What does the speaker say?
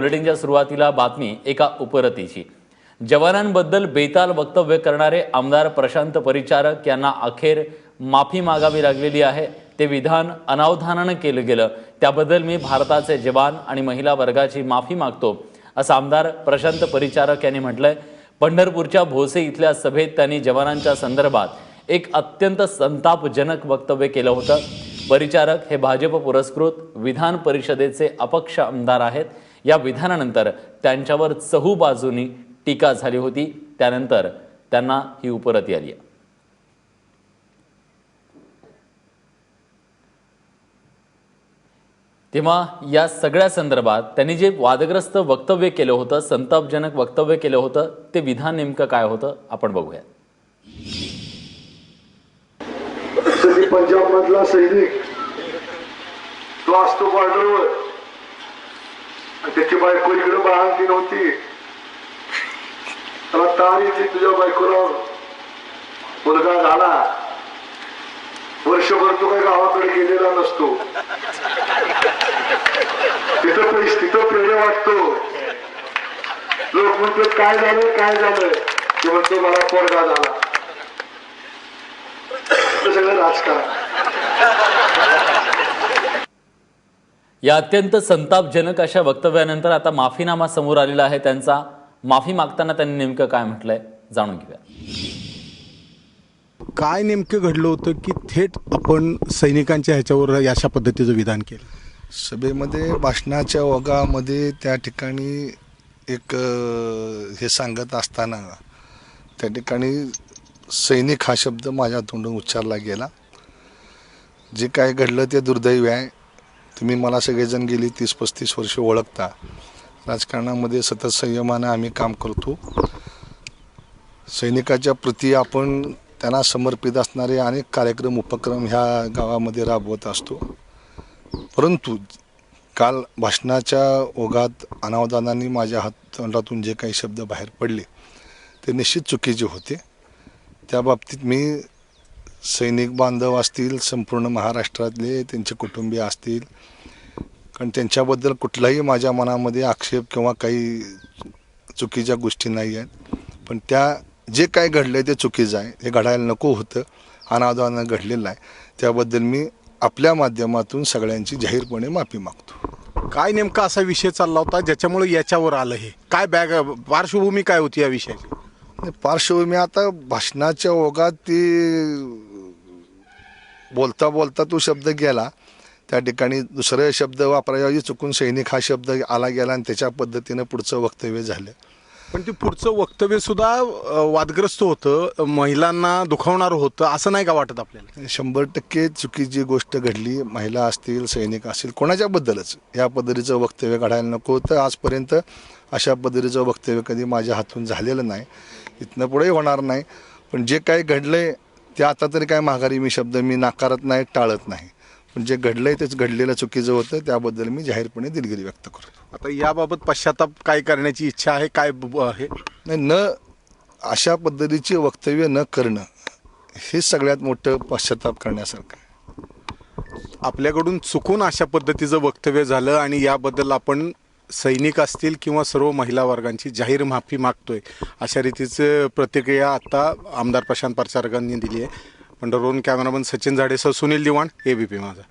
बुलेटिनच्या सुरुवातीला बातमी एका उपरतीची. जवानांबद्दल बेताल वक्तव्य करणारे आमदार प्रशांत परिचारक यांना अखेर माफी मागावी लागलेली आहे. ते विधान अनावधानानं केलं गेलं. त्याबद्दल मी भारताचे जवान आणि महिला वर्गाची माफी मागतो असं आमदार प्रशांत परिचारक यांनी म्हटलंय. पंढरपूरच्या भोसे इथल्या सभेत त्यांनी जवानांच्या संदर्भात एक अत्यंत संतापजनक वक्तव्य केलं होतं. परिचारक हे भाजप पुरस्कृत विधान परिषदेचे अपक्ष आमदार आहेत. या विधानानंतर त्यांच्यावर चहू बाजूनी टीका झाली होती. त्यानंतर त्यांना ही उपरती आली. आहे तेव्हा या सगळ्या संदर्भात त्यांनी जे वादग्रस्त वक्तव्य केलं होतं संतापजनक वक्तव्य केलं होतं ते विधान नेमकं काय होतं आपण बघूया पंजाब मधला सैनिक तो असतो बॉर्डरवर त्याची बायको इकडे बाळांती नव्हती. त्याला ताण येते तुझ्या बायकोला. मुलगा झाला. वर्षभर तो काही गावाकडे गेलेला नसतो. तिथं पैसे तिथं प्रेम वाटतो. लोक म्हणतो काय झालं? काय झालं? ते म्हणतो मला पोरगा झाला. सगळं राजकारण. या अत्यंत संतापजनक अशा वक्तव्यानंतर आता माफीनामा समोर आलेला आहे. त्यांचा माफी मागताना त्यांनी नेमकं काय म्हटलंय जाणून घेऊया. काय नेमकं घडलं होतं की थेट आपण सैनिकांच्या ह्याच्यावर अशा पद्धतीचं विधान केलं? सभेमध्ये भाषणाच्या ओघामध्ये त्या ठिकाणी एक हे सांगत असताना त्या ठिकाणी सैनिक हा शब्द माझ्या तोंडून उच्चारला गेला. जे काय घडलं ते दुर्दैवी आहे. तुम्ही मला सगळेजण गेली तीस पस्तीस वर्ष ओळखता. राजकारणामध्ये सतत संयमानं आम्ही काम करतो. सैनिकाच्या प्रती आपण त्यांना समर्पित असणारे अनेक कार्यक्रम उपक्रम ह्या गावामध्ये राबवत असतो. परंतु काल भाषणाच्या ओघात अनावधानाने माझ्या हात तोंडातून जे काही शब्द बाहेर पडले ते निश्चित चुकीचे होते. त्या बाबतीत मी सैनिक बांधव असतील संपूर्ण महाराष्ट्रातले त्यांचे कुटुंबीय असतील. कारण त्यांच्याबद्दल कुठलाही माझ्या मनामध्ये आक्षेप किंवा काही चुकीच्या गोष्टी नाही आहेत. पण त्या जे काय घडलं आहे ते चुकीचं आहे. हे घडायला नको होतं. अनावधानानं घडलेलं आहे. त्याबद्दल मी आपल्या माध्यमातून सगळ्यांची जाहीरपणे माफी मागतो. काय नेमका असा विषय चालला होता ज्याच्यामुळे याच्यावर आलं हे? काय बॅग पार्श्वभूमी काय होती या विषयाची? पार्श्वभूमी आता भाषणाच्या ओघात ती बोलता बोलता तो शब्द गेला. त्या ठिकाणी दुसरे शब्द वापराऐवजी चुकून सैनिक हा शब्द आला गेला आणि त्याच्या पद्धतीनं पुढचं वक्तव्य झालं. पण ते पुढचं वक्तव्य सुद्धा वादग्रस्त होतं महिलांना दुखावणारं होतं असं नाही का वाटत आपल्याला? शंभर टक्के चुकीची गोष्ट घडली. महिला असतील सैनिक असतील कोणाच्याबद्दलच या पद्धतीचं वक्तव्य घडायला नको होतं. आजपर्यंत अशा पद्धतीचं वक्तव्य कधी माझ्या हातून झालेलं नाही. इथनं पुढेही होणार नाही. पण जे काही घडलंय ते आता तरी काय माघारी मी शब्द मी नाकारत नाही टाळत नाही. पण जे घडलंय तेच घडलेलं चुकीचं होतं त्याबद्दल मी जाहीरपणे दिलगिरी व्यक्त करतो. आता याबाबत पश्चाताप काय करण्याची इच्छा आहे काय ब- आहे? नाही न अशा पद्धतीचे वक्तव्य न करणं हे सगळ्यात मोठं पश्चाताप करण्यासारखं आहे. आपल्याकडून चुकून अशा पद्धतीचं वक्तव्य झालं आणि याबद्दल आपण सैनिक असतील किंवा सर्व महिला वर्गांची जाहीर माफी मागतोय अशा रीतीचं प्रतिक्रिया आता आमदार प्रशांत परचारकांनी दिली आहे. पंढरवरून कॅमेरामन सचिन झाडेसह सुनील दिवाण एबीपी माझा.